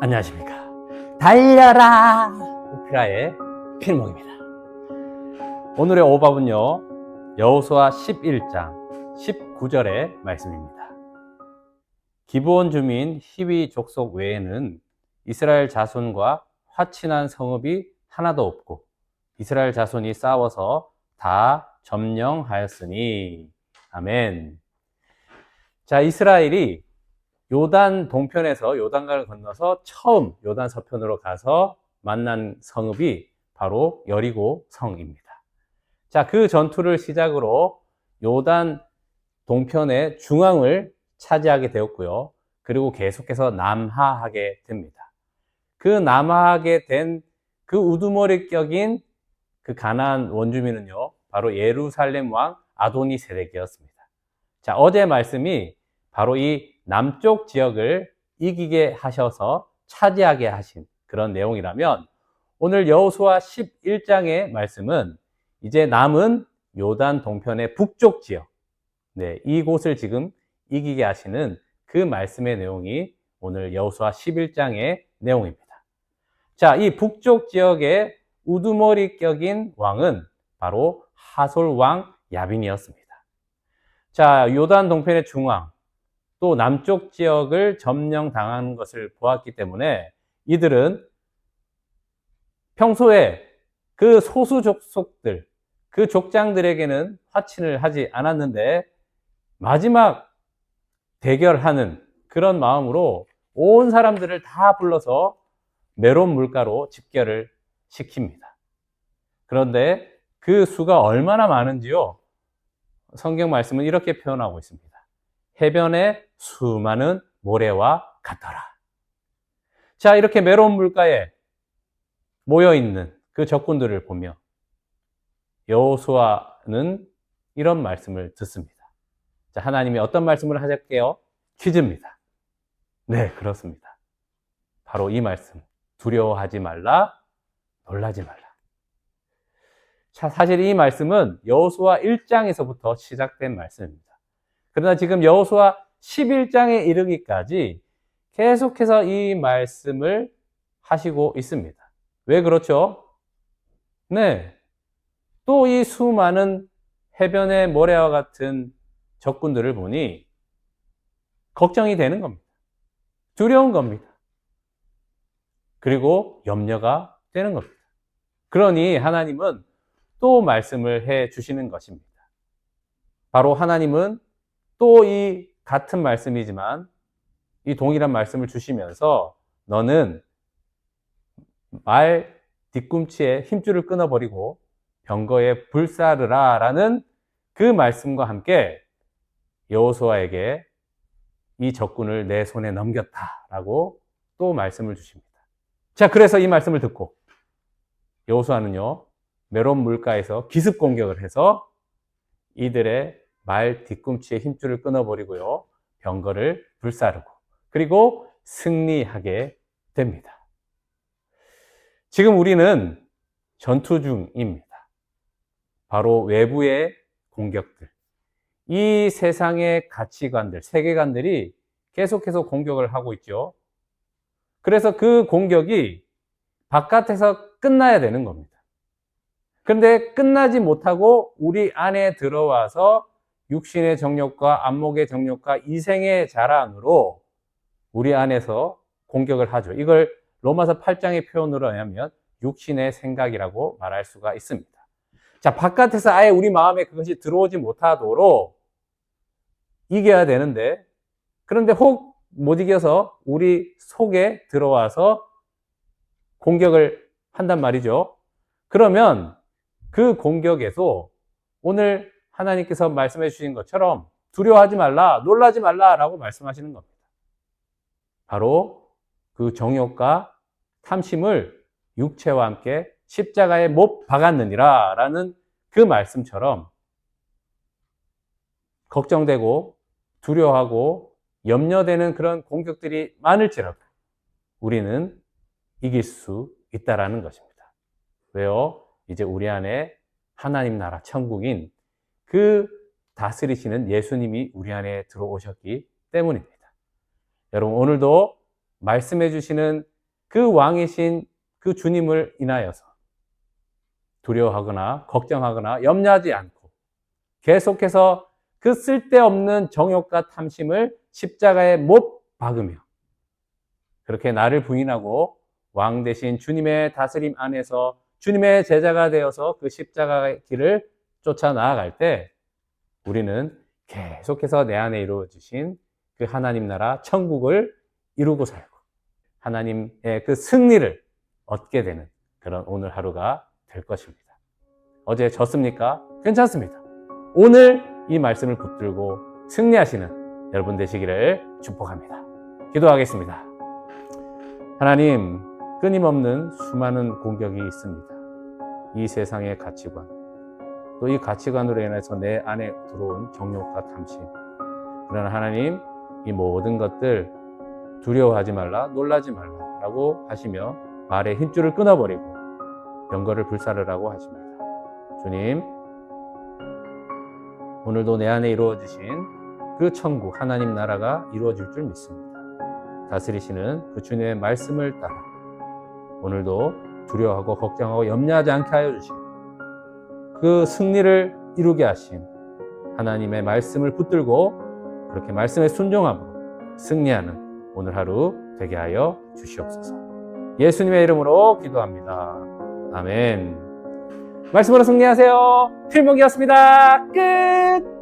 안녕하십니까. 달려라! 오피라의 필목입니다. 오늘의 오밥은요, 여호수아 11장 19절의 말씀입니다. 기브온 주민 히위 족속 외에는 이스라엘 자손과 화친한 성읍이 하나도 없고 이스라엘 자손이 싸워서 다 점령하였으니 아멘. 자, 이스라엘이 요단 동편에서 요단강을 건너서 처음 요단 서편으로 가서 만난 성읍이 바로 여리고 성입니다. 자, 그 전투를 시작으로 요단 동편의 중앙을 차지하게 되었고요. 그리고 계속해서 남하하게 됩니다. 그 남하하게 된 그 우두머리 격인 그 가나안 원주민은요, 바로 예루살렘 왕 아도니 세덱이었습니다. 자, 어제 말씀이 바로 이 남쪽 지역을 이기게 하셔서 차지하게 하신 그런 내용이라면 오늘 여호수아 11장의 말씀은 이제 남은 요단 동편의 북쪽 지역, 네, 이곳을 지금 이기게 하시는 그 말씀의 내용이 오늘 여호수아 11장의 내용입니다. 자, 이 북쪽 지역의 우두머리 격인 왕은 바로 하솔 왕 야빈이었습니다. 자, 요단 동편의 중앙, 또 남쪽 지역을 점령당하는 것을 보았기 때문에 이들은 평소에 그 소수 족속들, 그 족장들에게는 화친을 하지 않았는데 마지막 대결하는 그런 마음으로 온 사람들을 다 불러서 메론 물가로 집결을 시킵니다. 그런데 그 수가 얼마나 많은지요? 성경 말씀은 이렇게 표현하고 있습니다. 해변의 수많은 모래와 같더라. 자, 이렇게 메론 물가에 모여 있는 그 적군들을 보며 여호수아는 이런 말씀을 듣습니다. 자, 하나님이 어떤 말씀을 하실게요? 퀴즈입니다. 네, 그렇습니다. 바로 이 말씀. 두려워하지 말라, 놀라지 말라. 자, 사실 이 말씀은 여호수아 1장에서부터 시작된 말씀입니다. 그러나 지금 여호수아 11장에 이르기까지 계속해서 이 말씀을 하시고 있습니다. 왜 그렇죠? 네. 또 이 수많은 해변의 모래와 같은 적군들을 보니 걱정이 되는 겁니다. 두려운 겁니다. 그리고 염려가 되는 겁니다. 그러니 하나님은 또 말씀을 해 주시는 것입니다. 바로 하나님은 또 이 같은 말씀이지만 이 동일한 말씀을 주시면서 너는 말 뒤꿈치에 힘줄을 끊어버리고 병거에 불사르라 라는 그 말씀과 함께 여호수아에게 이 적군을 내 손에 넘겼다 라고 또 말씀을 주십니다. 자, 그래서 이 말씀을 듣고 여호수아는요 메론 물가에서 기습 공격을 해서 이들의 말 뒤꿈치에 힘줄을 끊어버리고요 병거를 불사르고 그리고 승리하게 됩니다. 지금 우리는 전투 중입니다. 바로 외부의 공격들, 이 세상의 가치관들, 세계관들이 계속해서 공격을 하고 있죠. 그래서 그 공격이 바깥에서 끝나야 되는 겁니다. 그런데 끝나지 못하고 우리 안에 들어와서 육신의 정욕과 안목의 정욕과 이생의 자랑으로 우리 안에서 공격을 하죠. 이걸 로마서 8장의 표현으로 하면 육신의 생각이라고 말할 수가 있습니다. 자, 바깥에서 아예 우리 마음에 그것이 들어오지 못하도록 이겨야 되는데, 그런데 혹 못 이겨서 우리 속에 들어와서 공격을 한단 말이죠. 그러면 그 공격에서 오늘 하나님께서 말씀해 주신 것처럼 두려워하지 말라, 놀라지 말라라고 말씀하시는 겁니다. 바로 그 정욕과 탐심을 육체와 함께 십자가에 못 박았느니라 라는 그 말씀처럼 걱정되고 두려워하고 염려되는 그런 공격들이 많을지라도 우리는 이길 수 있다라는 것입니다. 왜요? 이제 우리 안에 하나님 나라 천국인 그 다스리시는 예수님이 우리 안에 들어오셨기 때문입니다. 여러분 오늘도 말씀해 주시는 그 왕이신 그 주님을 인하여서 두려워하거나 걱정하거나 염려하지 않고 계속해서 그 쓸데없는 정욕과 탐심을 십자가에 못 박으며 그렇게 나를 부인하고 왕 대신 주님의 다스림 안에서 주님의 제자가 되어서 그 십자가의 길을 쫓아 나아갈 때 우리는 계속해서 내 안에 이루어지신 그 하나님 나라 천국을 이루고 살고 하나님의 그 승리를 얻게 되는 그런 오늘 하루가 될 것입니다. 어제 졌습니까? 괜찮습니다. 오늘 이 말씀을 붙들고 승리하시는 여러분 되시기를 축복합니다. 기도하겠습니다. 하나님, 끊임없는 수많은 공격이 있습니다. 이 세상의 가치관, 또 이 가치관으로 인해서 내 안에 들어온 정욕과 탐심. 그러나 하나님, 이 모든 것들 두려워하지 말라, 놀라지 말라라고 하시며 말의 힘줄을 끊어버리고 병거를 불사르라고 하십니다. 주님, 오늘도 내 안에 이루어지신 그 천국, 하나님 나라가 이루어질 줄 믿습니다. 다스리시는 그 주님의 말씀을 따라 오늘도 두려워하고 걱정하고 염려하지 않게 하여 주시고 그 승리를 이루게 하신 하나님의 말씀을 붙들고 그렇게 말씀에 순종함으로 승리하는 오늘 하루 되게 하여 주시옵소서. 예수님의 이름으로 기도합니다. 아멘. 말씀으로 승리하세요. 필목이었습니다. 끝!